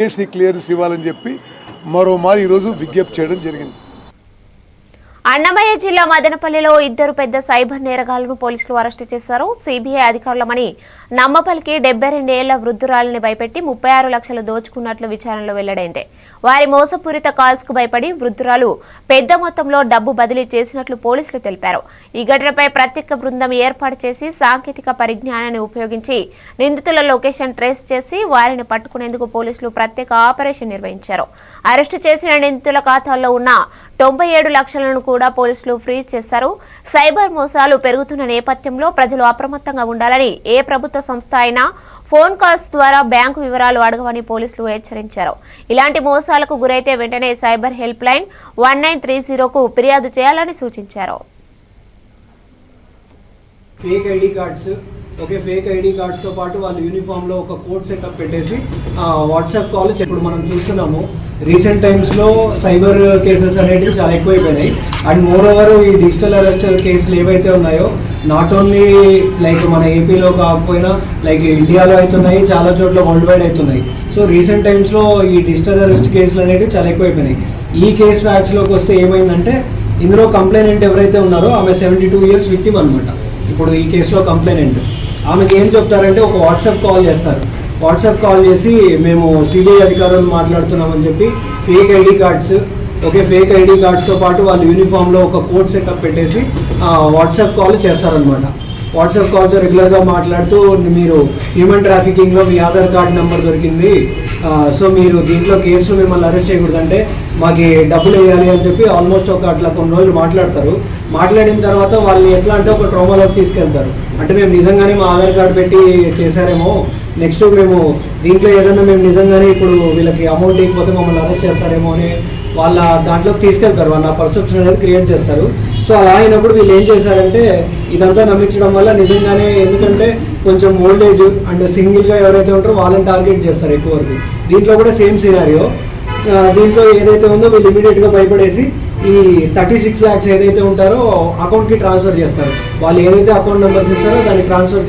కేసుని క్లియరెన్స్ ఇవ్వాలని చెప్పి మరో మారి ఈరోజు విజ్ఞప్తి చేయడం జరిగింది. అన్నమయ్య జిల్లా మదనపల్లిలో ఇద్దరు పెద్ద సైబర్ నేరగాళ్ళను పోలీసులు అరెస్టు చేశారు. సిబిఐ అధికారులమని నమ్మపల్లికి డెబ్బై రెండేళ్ళ వృద్ధురాలని భయపెట్టి ముప్పై ఆరు లక్షలు దోచుకున్నట్లు విచారణలో వెల్లడైంది. వారి మోసపూరిత కాల్స్కు భయపడి వృద్ధురాలు పెద్ద మొత్తంలో డబ్బు బదిలీ చేసినట్లు పోలీసులు తెలిపారు. ఈ ఘటనపై ప్రత్యేక బృందం ఏర్పాటు చేసి సాంకేతిక పరిజ్ఞానాన్ని ఉపయోగించి నిందితుల లొకేషన్ ట్రేస్ చేసి వారిని పట్టుకునేందుకు పోలీసులు ప్రత్యేక ఆపరేషన్ నిర్వహించారు. అరెస్టు చేసిన నిందితుల ఖాతాల్లో ఉన్న తొంభై ఏడు లక్షలను కూడా పోలీసులు ఫ్రీజ్ చేశారు. సైబర్ మోసాలు పెరుగుతున్న నేపథ్యంలో ప్రజలు అప్రమత్తంగా ఉండాలని ఏ ప్రభుత్వ సంస్థ అయినా ఫోన్ కాల్స్ ద్వారా బ్యాంకు వివరాలు అడగవని పోలీసులు హెచ్చరించారు. ఇలాంటి మోసాలకు గురైతే వెంటనే cyber help line one nine three జీరోకు ఫిర్యాదు చేయాలని సూచించారు. Fake ID cards okay fake ID కార్డ్స్తో పాటు వాళ్ళు యూనిఫామ్లో ఒక కోడ్ సెటప్ పెట్టేసి వాట్సాప్ కాల్ ఇప్పుడు మనం చూస్తున్నాము రీసెంట్ టైమ్స్లో సైబర్ కేసెస్ అనేటివి చాలా ఎక్కువైపోయినాయి. అండ్ మోర్ ఓవర్ ఈ డిజిటల్ అరెస్ట్ కేసులు ఏవైతే ఉన్నాయో నాట్ ఓన్లీ లైక్ మన ఏపీలో కాకపోయినా లైక్ ఇండియాలో అవుతున్నాయి చాలా చోట్ల వరల్డ్ వైడ్ అవుతున్నాయి సో రీసెంట్ టైమ్స్లో ఈ డిజిటల్ అరెస్ట్ కేసులు అనేవి చాలా ఎక్కువైపోయినాయి. ఈ కేసు వ్యాచ్లోకి వస్తే ఏమైందంటే ఇందులో కంప్లైనెంట్ ఎవరైతే ఉన్నారో ఆమె సెవెంటీ టూ ఇయర్స్ విక్టిమ్ అనమాట ఇప్పుడు ఈ కేసులో కంప్లైనెంట్ ఆమెకి ఏం చెప్తారంటే ఒక వాట్సాప్ కాల్ చేస్తారు. వాట్సాప్ కాల్ చేసి మేము సిబిఐ అధికారులు మాట్లాడుతున్నామని చెప్పి fake ID cards okay fake ID కార్డ్స్తో పాటు వాళ్ళు యూనిఫామ్లో ఒక కోడ్ సెటప్ పెట్టేసి వాట్సాప్ కాల్ చేస్తారనమాట వాట్సాప్ కాల్తో రెగ్యులర్గా మాట్లాడుతూ మీరు హ్యూమన్ ట్రాఫికింగ్లో మీ ఆధార్ కార్డ్ నెంబర్ దొరికింది సో మీరు దీంట్లో కేసులో మిమ్మల్ని అరెస్ట్ చేయకూడదంటే మాకు డబ్బులు వేయాలి అని చెప్పి ఆల్మోస్ట్ ఒక అట్లా కొన్ని రోజులు మాట్లాడతారు. మాట్లాడిన తర్వాత వాళ్ళు ఎట్లా అంటే ఒక ట్రోమాలోకి తీసుకెళ్తారు. అంటే మేము నిజంగానే మా ఆధార్ కార్డ్ పెట్టి చేశారేమో నెక్స్ట్ మేము దీంట్లో ఏదైనా మేము నిజంగానే ఇప్పుడు వీళ్ళకి అమౌంట్ ఇవ్వకపోతే మమ్మల్ని అరెస్ట్ చేస్తారేమో అని వాళ్ళ దాంట్లోకి తీసుకెళ్తారు. వాళ్ళ పర్సెప్షన్ అనేది క్రియేట్ చేస్తారు. సో అలా అయినప్పుడు వీళ్ళు ఏం చేశారంటే ఇదంతా నమ్మించడం వల్ల నిజంగానే ఎందుకంటే కొంచెం ఓల్డ్ ఏజ్ అండ్ సింగిల్గా ఎవరైతే ఉంటారో వాళ్ళని టార్గెట్ చేస్తారు ఎక్కువ వరకు. దీంట్లో కూడా సేమ్ సినారియో దీంట్లో ఏదైతే ఉందో వీళ్ళు ఇమీడియట్గా భయపడేసి ఈ థర్టీ సిక్స్ ల్యాక్స్ ఏదైతే ఉంటారో అకౌంట్కి ట్రాన్స్ఫర్ చేస్తారు. వాళ్ళు ఏదైతే అకౌంట్ నెంబర్స్ ఇస్తారో దాన్ని ట్రాన్స్ఫర్ చేస్తారు.